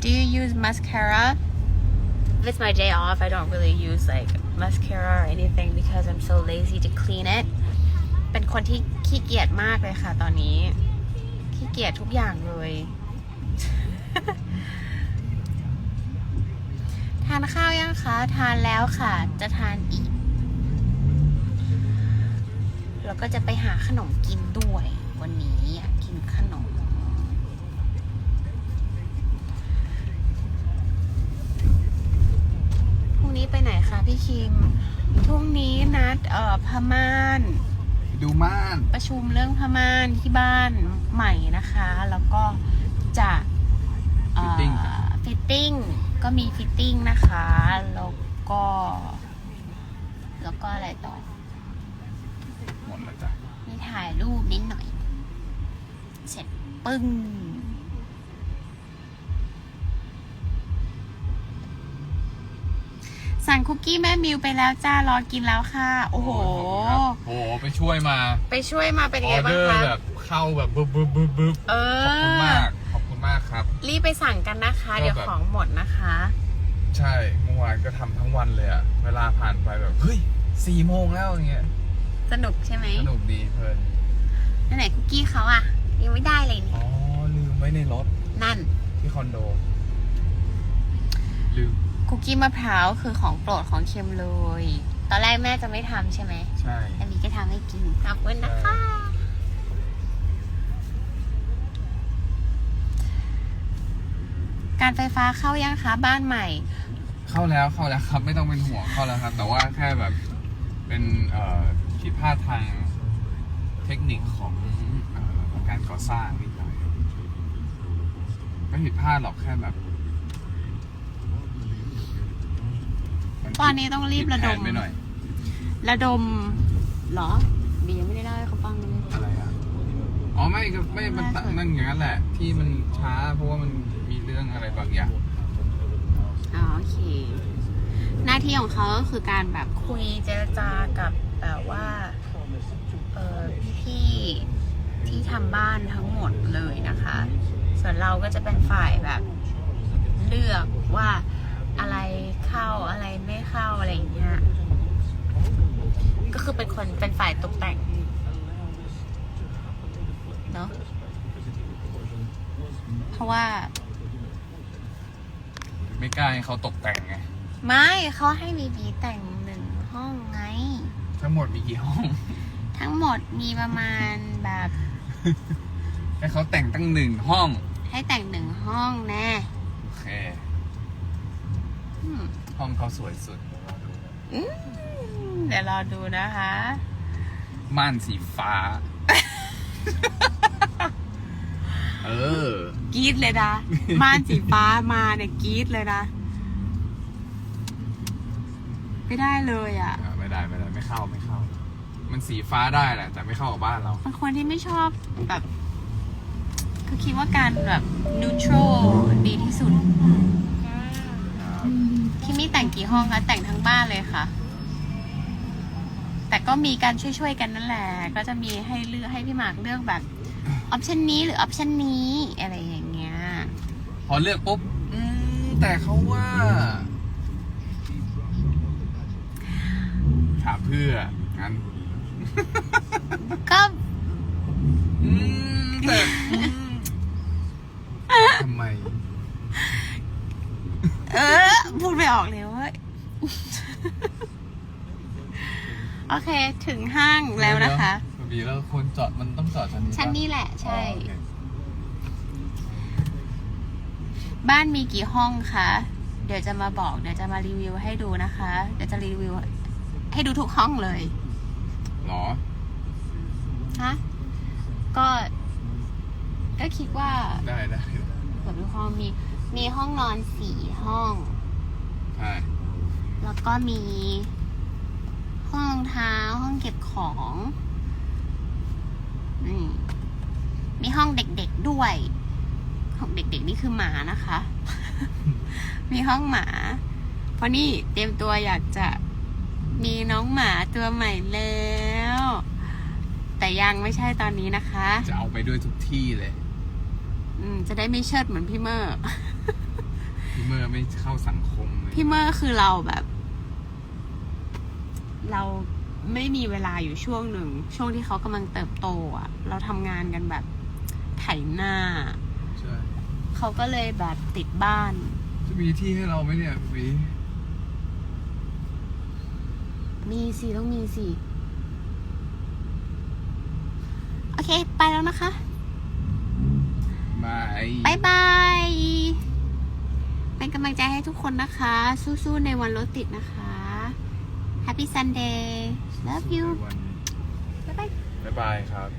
Do you use mascara? If it's my day off, I don't really use like mascara or anything because I'm so lazy to clean it. เป็นคนที่ขี้เกียจมากเลยค่ะตอนนี้ ขี้เกียจทุกอย่างเลย ทานข้าวยังคะ ทานแล้วค่ะ จะทานอีก แล้วก็จะไปหาขนมกินด้วย วันนี้อยากกินขนม พรุ่งนี้ ไปไหนคะพี่คิมพรุ่งนี้นัดเอ่อพม่านดูม่าน ประชุมเรื่องพม่านที่บ้านใหม่นะคะ แล้วก็จะเอ่อ Fitting ฟิตติ้งก็มีฟิตติ้งนะคะ แล้วก็ แล้วก็อะไรต่อ หมดแล้วจ้ะ มีถ่ายรูปนิดหน่อย เสร็จปึ้ง สั่งคุกกี้แม่มิวไปแล้วจ้ารอกินแล้วค่ะ โอ้โหขอบคุณครับโอ้โห ไปช่วยมา ไปช่วยมาเป็นอไงอบ้าเดงอร์คะ แบบเข้าแบบบึ๊บบึ๊บบึ๊บบึ๊บเอขอบคุณอมาก ขอบคุณมากครับ รีบไปสั่งกันนะคะก็แบบเดี๋ยวของหมดนะคะ ใช่เมื่อวานก็ทำทั้งวันเลยอะเวลาผ่านไปแบบเฮ้ยสี่โมงแล้วอย่างเงี้ยสนุกใช่ไหมสนุกดีเพลินแล้วไหนคุกกี้เขาอะยังไม่ได้เลยเนี่อ๋ยอลืมไว้ในรถนั่นที่คอนโด ลืม คุกกี้มะพร้าวคือของโปรดของเค็มเลย ตอนแรกแม่จะไม่ทำใช่ไหมใช่อันนี้ก็ทำให้กิน ขอบคุณนะคะ การไฟฟ้าเข้ายังคะบ้านใหม่ เข้าแล้วเข้าแล้วครับ ไม่ต้องเป็นห่วงเข้าแล้วครับ แต่ว่าแค่แบบเป็นเอ่อผิดพลาดทางเทคนิคของเอ่อการก่อสร้างนิดหน่อยไม่ผิดพลาดหรอกแค่แบบมั ตอนนี้ต้องรีบระดมผิแผนไปหน่อยระดมเหรอบียังไม่ได้เล่าให้เขาฟังเลย อะไรอะอ๋อไม่ก็ไม่มันตั้งนั่นอย่างนั้นแหละ ที่มันช้าเพราะว่ามันมีเรื่องอะไรบางอย่าง อ๋อโอเค หน้าที่ของเขาก็คือการแบบคุยเจรจากับแบบว่าเออพี่ๆที่ทำบ้านทั้งหมดเลยนะคะ ส่วนเราก็จะเป็นฝ่ายแบบ เลือกว่า อะไรเข้าอะไรไม่เข้าอะไรอย่างเงี้ย ก็คือเป็นคนเป็นฝ่ายตกแต่งเนอะเพราะว่า ไม่กล้าให้เขาตกแต่งไง ไม่เขาให้บีบีแต่งหนึ่งห้องไง ทั้งหมดมีกี่ห้อง ทั้งหมดมีประมาณแบบ ให้เขาแต่งตั้งหนึ่งห้อง ให้แต่งหนึ่งห้องแน่ โอเคอืม ห้องเขาสวยสุดอืมเดี๋ยวรอดูนะคะ ม่านสีฟ้า เออ กรีดเลยนะ ม่านสีฟ้ามาเนี่ยกรีดเลยนะ ไม่ได้เลยอะ อะไม่ได้ไม่ได้ไม่เข้าไม่เข้า มันสีฟ้าได้แหละ แต่ไม่เข้ากับบ้านเรา บางคนที่ไม่ชอบแบบ คือคิดว่าการแบบ neutral ดีที่สุดที่มีแต่งกี่ ห้องคะแต่งทั้งบ้านเลยค่ะ แต่ก็มีการช่วยๆกันนั่นแหละ ก็จะมีให้เลือกให้พี่หมากเลือกแบบออปชันนี้หรือออปชันนี้อะไรอย่างเงี้ย พอเลือกปุ๊บอืมแต่เขาว่าถามเพื่องั้นก็อืมแต่อืมทำไม เออ พูดไม่ออกเลยเว้ย โอเค ถึงห้างแล้วนะคะเดี๋ยวบีแล้วควรจอดมันต้องจอดชั้นนี้ปะชั้นนี้แหละ ใช่ อ๋อโอเคบ้านมีกี่ห้องคะ เดี๋ยวจะมาบอก เดี๋ยวจะมารีวิวให้ดูนะคะ เดี๋ยวจะรีวิว ให้ดูทุกห้องเลย หรอ ฮะ ก็ ก็คิดว่าได้ได้เกือบทุกห้องมี มีห้องนอนสี่ห้อง ใช่ แล้วก็มี ห้องรองเท้าห้องเก็บของอืมมีห้องเด็กๆด้วยห้องเด็กๆนี่คือหมานะคะ มีห้องหมา เพราะนี่เตรียมตัวอยากจะมีน้องหมาตัวใหม่แล้ว แต่ยังไม่ใช่ตอนนี้นะคะ จะเอาไปด้วยทุกที่เลย อืม จะได้ไม่เชิดเหมือนพี่เมอร์ พี่เมอร์ไม่เข้าสังคมเลยพี่เมอร์คือเราแบบ เราไม่มีเวลาอยู่ช่วงหนึ่ง ช่วงที่เขากำลังเติบโตอะ เราทำงานกันแบบไถหน้า ใช่เขาก็เลยแบบติดบ้าน จะมีที่ให้เราไหมเนี่ยวีมีสิต้องมีสิ โอเค ไปแล้วนะคะบายบายบายเป็นกำลังใจให้ทุกคนนะคะ สู้ๆในวันรถติดนะคะ Happy Sunday love you บ๊ายบายบ๊ายบายครับ